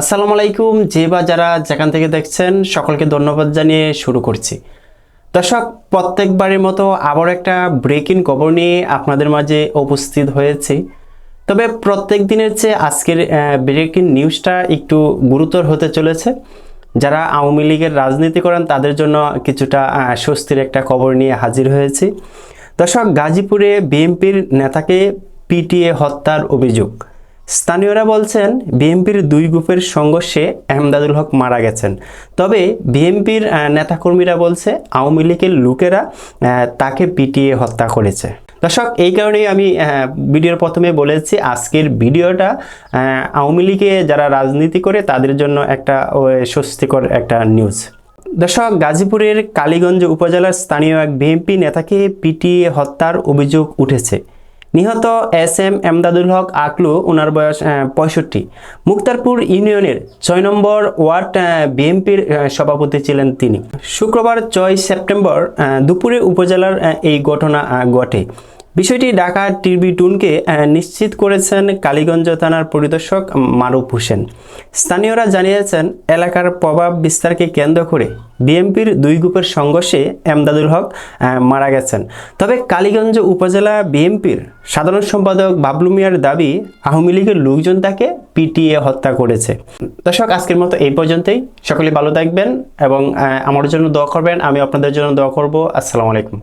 আসসালামু আলাইকুম, যে বা যারা যেখান থেকে দেখছেন, সকলকে ধন্যবাদ জানিয়ে শুরু করছি। দর্শক, প্রত্যেকবারের মতো আবার একটা ব্রেকিং খবর নিয়ে আপনাদের মাঝে উপস্থিত হয়েছি। তবে প্রত্যেক দিনের চেয়ে আজকের ব্রেকিং নিউজটা একটু গুরুতর হতে চলেছে। যারা আওয়ামী লীগের রাজনীতি করেন, তাদের জন্য কিছুটা স্বস্তির একটা খবর নিয়ে হাজির হয়েছি। দর্শক, গাজীপুরে বিএনপির নেতাকে পিটিএ হত্যার অভিযোগ। স্থানীয়রা বলছেন, বিএনপির দুই গ্রুপের সংঘর্ষে আহমদাদুল হক মারা গেছেন। তবে বিএনপির নেতাকর্মীরা বলছে, আওয়ামী লীগের লোকেরা তাকে পিটিয়ে হত্যা করেছে। দর্শক, এই কারণেই আমি ভিডিওর প্রথমে বলেছি, আজকের ভিডিওটা আওয়ামী লীগে যারা রাজনীতি করে, তাদের জন্য একটা স্বস্তিকর একটা নিউজ। দর্শক, গাজীপুরের কালীগঞ্জ উপজেলার স্থানীয় এক বিএনপি নেতাকে পিটিয়ে হত্যার অভিযোগ উঠেছে। নিহত এস এম এমদাদুল হক আকলু ওনার বয়স পঁয়ষট্টি। মুক্তারপুর ইউনিয়নের ছয় নম্বর ওয়ার্ড বিএনপির সভাপতি ছিলেন তিনি। শুক্রবার ছয় সেপ্টেম্বর দুপুরে উপজেলার এই ঘটনা ঘটে। বিষয়টি ঢাকা ট্রিবিউনকে নিশ্চিত করেছেন কালীগঞ্জ থানার পরিদর্শক মারুফ হোসেন। স্থানীয়রা জানিয়েছেন, এলাকার প্রভাব বিস্তারকে কেন্দ্র করে বিএনপির দুই গ্রুপের সংঘর্ষে এমদাদুল হক মারা গেছেন। তবে কালীগঞ্জ উপজেলা বিএনপির সাধারণ সম্পাদক বাবলু মিয়ার দাবি, আওয়ামী লীগের লোকজন তাকে পিটিয়ে হত্যা করেছে। দর্শক, আজকের মতো এই পর্যন্তই। সকলে ভালো থাকবেন এবং আমার জন্য দোয়া করবেন। আমি আপনাদের জন্য দোয়া করব। আসসালামু আলাইকুম।